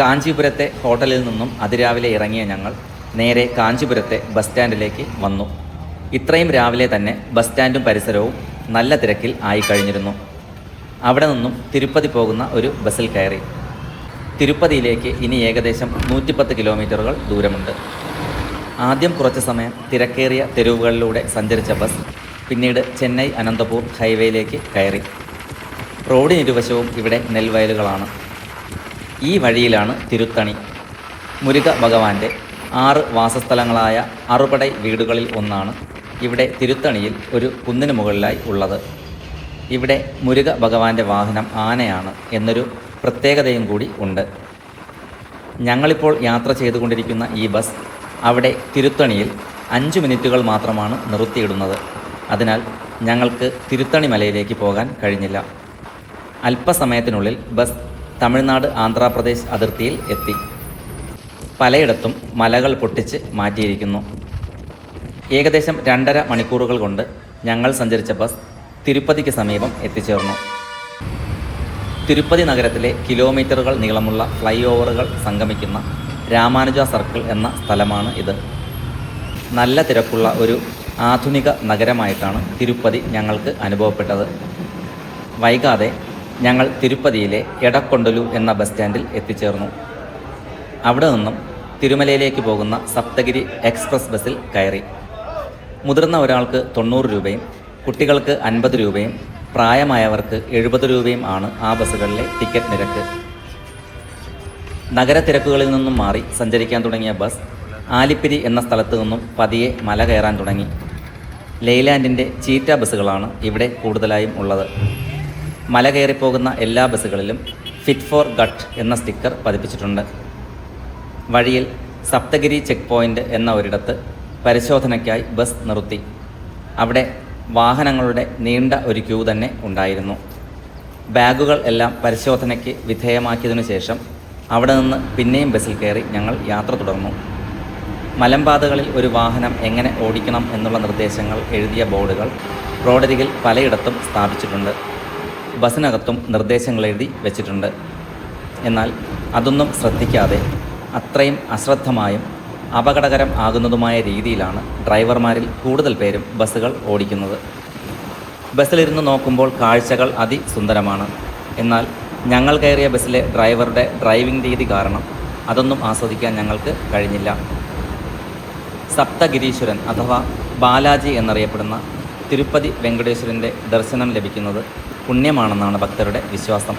കാഞ്ചീപുരത്തെ ഹോട്ടലിൽ നിന്നും അതിരാവിലെ ഇറങ്ങിയ ഞങ്ങൾ നേരെ കാഞ്ചീപുരത്തെ ബസ് സ്റ്റാൻഡിലേക്ക് വന്നു. ഇത്രയും രാവിലെ തന്നെ ബസ് സ്റ്റാൻഡും പരിസരവും നല്ല തിരക്കിൽ ആയി കഴിഞ്ഞിരുന്നു. അവിടെ നിന്നും തിരുപ്പതി പോകുന്ന ഒരു ബസ്സിൽ കയറി. തിരുപ്പതിയിലേക്ക് ഇനി ഏകദേശം നൂറ്റിപ്പത്ത് കിലോമീറ്ററുകൾ ദൂരമുണ്ട്. ആദ്യം കുറച്ച് സമയം തിരക്കേറിയ തെരുവുകളിലൂടെ സഞ്ചരിച്ച ബസ് പിന്നീട് ചെന്നൈ അനന്തപൂർ ഹൈവേയിലേക്ക് കയറി. റോഡിനിരുവശവും ഇവിടെ നെൽവയലുകളാണ്. ഈ വഴിയിലാണ് തിരുത്തണി. മുരുക ഭഗവാന്റെ ആറ് വാസസ്ഥലങ്ങളായ അറുപടൈ വീടുകളിൽ ഒന്നാണ് ഇവിടെ തിരുത്തണിയിൽ ഒരു കുന്നിന് മുകളിലായി ഉള്ളത്. ഇവിടെ മുരുക ഭഗവാന്റെ വാഹനം ആനയാണ് എന്നൊരു പ്രത്യേകതയും കൂടി ഉണ്ട്. ഞങ്ങളിപ്പോൾ യാത്ര ചെയ്തുകൊണ്ടിരിക്കുന്ന ഈ ബസ് അവിടെ തിരുത്തണിയിൽ അഞ്ച് മിനിറ്റുകൾ മാത്രമാണ് നിർത്തിയിടുന്നത്. അതിനാൽ ഞങ്ങൾക്ക് തിരുത്തണി മലയിലേക്ക് പോകാൻ കഴിഞ്ഞില്ല. അല്പസമയത്തിനുള്ളിൽ ബസ് തമിഴ്നാട് ആന്ധ്രാപ്രദേശ് അതിർത്തിയിൽ എത്തി. പലയിടത്തും മലകൾ പൊട്ടിച്ച് മാറ്റിയിരിക്കുന്നു. ഏകദേശം രണ്ടര മണിക്കൂറുകൾ കൊണ്ട് ഞങ്ങൾ സഞ്ചരിച്ച ബസ് തിരുപ്പതിക്ക് സമീപം എത്തിച്ചേർന്നു. തിരുപ്പതി നഗരത്തിലെ കിലോമീറ്ററുകൾ നീളമുള്ള ഫ്ലൈ ഓവറുകൾ സംഗമിക്കുന്ന രാമാനുജ സർക്കിൾ എന്ന സ്ഥലമാണ് ഇത്. നല്ല തിരക്കുള്ള ഒരു ആധുനിക നഗരമായിട്ടാണ് തിരുപ്പതി ഞങ്ങൾക്ക് അനുഭവപ്പെട്ടത്. വൈകാതെ ഞങ്ങൾ തിരുപ്പതിയിലെ എടക്കൊണ്ടലു എന്ന ബസ് സ്റ്റാൻഡിൽ എത്തിച്ചേർന്നു. അവിടെ നിന്നും തിരുമലയിലേക്ക് പോകുന്ന സപ്തഗിരി എക്സ്പ്രസ് ബസ്സിൽ കയറി. മുതിർന്ന ഒരാൾക്ക് തൊണ്ണൂറ് രൂപയും കുട്ടികൾക്ക് അൻപത് രൂപയും പ്രായമായവർക്ക് എഴുപത് രൂപയും ആണ് ആ ബസ്സുകളിലെ ടിക്കറ്റ് നിരക്ക്. നഗര തിരക്കുകളിൽ നിന്നും മാറി സഞ്ചരിക്കാൻ തുടങ്ങിയ ബസ് ആലിപ്പിരി എന്ന സ്ഥലത്തു നിന്നും പതിയെ മല കയറാൻ തുടങ്ങി. ലെയ്ലാൻഡിന്റെ ചീറ്റ ബസ്സുകളാണ് ഇവിടെ കൂടുതലായും ഉള്ളത്. മല കയറിപ്പോകുന്ന എല്ലാ ബസ്സുകളിലും ഫിറ്റ് ഫോർ ഗട്ട് എന്ന സ്റ്റിക്കർ പതിപ്പിച്ചിട്ടുണ്ട്. വഴിയിൽ സപ്തഗിരി ചെക്ക് പോയിന്റ് എന്ന ഒരിടത്ത് പരിശോധനയ്ക്കായി ബസ് നിർത്തി. അവിടെ വാഹനങ്ങളുടെ നീണ്ട ഒരു ക്യൂ തന്നെ ഉണ്ടായിരുന്നു. ബാഗുകൾ എല്ലാം പരിശോധനയ്ക്ക് വിധേയമാക്കിയതിനു ശേഷം അവിടെ നിന്ന് പിന്നെയും ബസ്സിൽ കയറി ഞങ്ങൾ യാത്ര തുടർന്നു. മലമ്പാതകളിൽ ഒരു വാഹനം എങ്ങനെ ഓടിക്കണം എന്നുള്ള നിർദ്ദേശങ്ങൾ എഴുതിയ ബോർഡുകൾ റോഡരികിൽ പലയിടത്തും സ്ഥാപിച്ചിട്ടുണ്ട്. ബസ്സിനകത്തും നിർദ്ദേശങ്ങൾ എഴുതി വെച്ചിട്ടുണ്ട്. എന്നാൽ അതൊന്നും ശ്രദ്ധിക്കാതെ അത്രയും അശ്രദ്ധമായും അപകടകരം ആകുന്നതുമായ രീതിയിലാണ് ഡ്രൈവർമാരിൽ കൂടുതൽ പേരും ബസ്സുകൾ ഓടിക്കുന്നത്. ബസ്സിലിരുന്ന് നോക്കുമ്പോൾ കാഴ്ചകൾ അതിസുന്ദരമാണ്. എന്നാൽ ഞങ്ങൾ കയറിയ ബസ്സിലെ ഡ്രൈവറുടെ ഡ്രൈവിംഗ് രീതി കാരണം അതൊന്നും ആസ്വദിക്കാൻ ഞങ്ങൾക്ക് കഴിഞ്ഞില്ല. സപ്തഗിരീശ്വരൻ അഥവാ ബാലാജി എന്നറിയപ്പെടുന്ന തിരുപ്പതി വെങ്കടേശ്വരന്റെ ദർശനം ലഭിക്കുന്നത് പുണ്യമാണെന്നാണ് ഭക്തരുടെ വിശ്വാസം.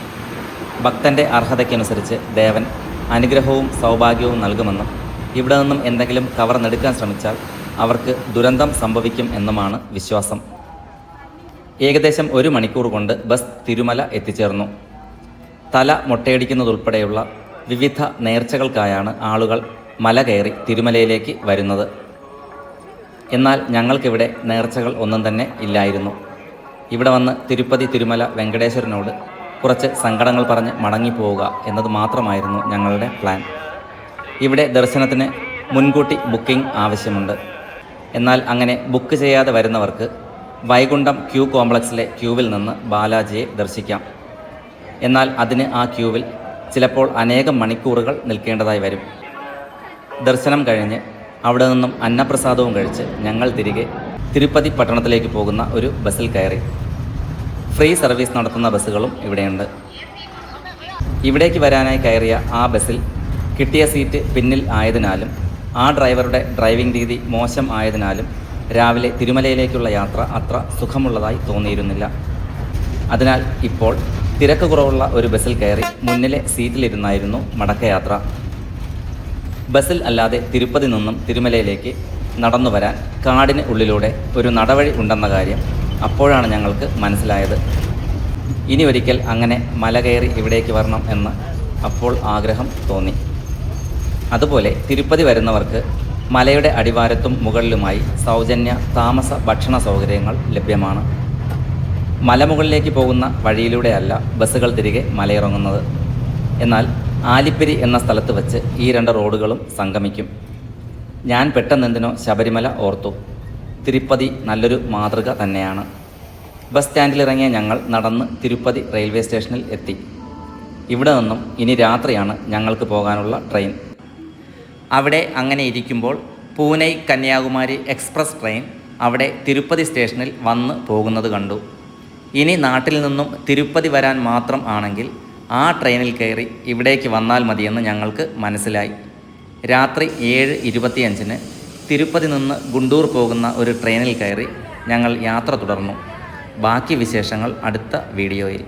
ഭക്തന്റെ അർഹതയ്ക്കനുസരിച്ച് ദേവൻ അനുഗ്രഹവും സൗഭാഗ്യവും നൽകുമെന്നും ഇവിടെ നിന്നും എന്തെങ്കിലും കവർന്നെടുക്കാൻ ശ്രമിച്ചാൽ അവർക്ക് ദുരന്തം സംഭവിക്കും എന്നുമാണ് വിശ്വാസം. ഏകദേശം ഒരു മണിക്കൂർ കൊണ്ട് ബസ് തിരുമല എത്തിച്ചേർന്നു. തല മൊട്ടയടിക്കുന്നതുൾപ്പെടെയുള്ള വിവിധ നേർച്ചകൾക്കായാണ് ആളുകൾ മല കയറി തിരുമലയിലേക്ക് വരുന്നത്. എന്നാൽ ഞങ്ങൾക്കിവിടെ നേർച്ചകൾ ഒന്നും തന്നെ ഇല്ലായിരുന്നു. ഇവിടെ വന്ന് തിരുപ്പതി തിരുമല വെങ്കടേശ്വരനോട് കുറച്ച് സങ്കടങ്ങൾ പറഞ്ഞ് മടങ്ങിപ്പോവുക എന്നത് മാത്രമായിരുന്നു ഞങ്ങളുടെ പ്ലാൻ ഇവിടെ ദർശനത്തിന് മുൻകൂട്ടി ബുക്കിംഗ് ആവശ്യമുണ്ട്. എന്നാൽ അങ്ങനെ ബുക്ക് ചെയ്യാതെ വരുന്നവർക്ക് വൈകുണ്ഠം ക്യൂ കോംപ്ലക്സിലെ ക്യൂവിൽ നിന്ന് ബാലാജിയെ ദർശിക്കാം. എന്നാൽ അതിന് ആ ക്യൂവിൽ ചിലപ്പോൾ അനേകം മണിക്കൂറുകൾ നിൽക്കേണ്ടതായി വരും. ദർശനം കഴിഞ്ഞ് അവിടെ നിന്നും അന്നപ്രസാദവും കഴിച്ച് ഞങ്ങൾ തിരികെ തിരുപ്പതി പട്ടണത്തിലേക്ക് പോകുന്ന ഒരു ബസ്സിൽ കയറി. ഫ്രീ സർവീസ് നടത്തുന്ന ബസ്സുകളും ഇവിടെയുണ്ട്. ഇവിടേക്ക് വരാനായി കയറിയ ആ ബസ്സിൽ കിട്ടിയ സീറ്റ് പിന്നിൽ ആയതിനാലും ആ ഡ്രൈവറുടെ ഡ്രൈവിംഗ് രീതി മോശം ആയതിനാലും രാവിലെ തിരുമലയിലേക്കുള്ള യാത്ര അത്ര സുഖമുള്ളതായി തോന്നിയിരുന്നില്ല. അതിനാൽ ഇപ്പോൾ തിരക്ക് കുറവുള്ള ഒരു ബസ്സിൽ കയറി മുന്നിലെ സീറ്റിലിരുന്നായിരുന്നു മടക്കയാത്ര. ബസ്സിൽ അല്ലാതെ തിരുപ്പതി നിന്നും തിരുമലയിലേക്ക് നടന്നു വരാൻ കാടിന് ഉള്ളിലൂടെ ഒരു നടവഴി ഉണ്ടെന്ന കാര്യം അപ്പോഴാണ് ഞങ്ങൾക്ക് മനസ്സിലായത്. ഇനി ഒരിക്കൽ അങ്ങനെ മല കയറി ഇവിടേക്ക് വരണം എന്ന് അപ്പോൾ ആഗ്രഹം തോന്നി. അതുപോലെ തിരുപ്പതി വരുന്നവർക്ക് മലയുടെ അടിവാരത്തും മുകളിലുമായി സൗജന്യ താമസ ഭക്ഷണ സൗകര്യങ്ങൾ ലഭ്യമാണ്. മലമുകളിലേക്ക് പോകുന്ന വഴിയിലൂടെയല്ല ബസ്സുകൾ തിരികെ മലയിറങ്ങുന്നത്. എന്നാൽ ആലിപ്പിരി എന്ന സ്ഥലത്ത് വച്ച് ഈ രണ്ട് റോഡുകളും സംഗമിക്കും. ഞാൻ പെട്ടെന്നെന്തിനോ ശബരിമല ഓർത്തു. തിരുപ്പതി നല്ലൊരു മാതൃക തന്നെയാണ്. ബസ് സ്റ്റാൻഡിലിറങ്ങിയ ഞങ്ങൾ നടന്ന് തിരുപ്പതി റെയിൽവേ സ്റ്റേഷനിൽ എത്തി. ഇവിടെ നിന്നും ഇനി രാത്രിയാണ് ഞങ്ങൾക്ക് പോകാനുള്ള ട്രെയിൻ. അവിടെ അങ്ങനെ ഇരിക്കുമ്പോൾ പൂനെ കന്യാകുമാരി എക്സ്പ്രസ് ട്രെയിൻ അവിടെ തിരുപ്പതി സ്റ്റേഷനിൽ വന്ന് പോകുന്നത് കണ്ടു. ഇനി നാട്ടിൽ നിന്നും തിരുപ്പതി വരാൻ മാത്രം ആണെങ്കിൽ ആ ട്രെയിനിൽ കയറി ഇവിടേക്ക് വന്നാൽ മതിയെന്ന് ഞങ്ങൾക്ക് മനസ്സിലായി. രാത്രി ഏഴ് ഇരുപത്തിയഞ്ചിന് തിരുപ്പതി നിന്ന് ഗുണ്ടൂർ പോകുന്ന ഒരു ട്രെയിനിൽ കയറി ഞങ്ങൾ യാത്ര തുടർന്നു. ബാക്കി വിശേഷങ്ങൾ അടുത്ത വീഡിയോയിൽ.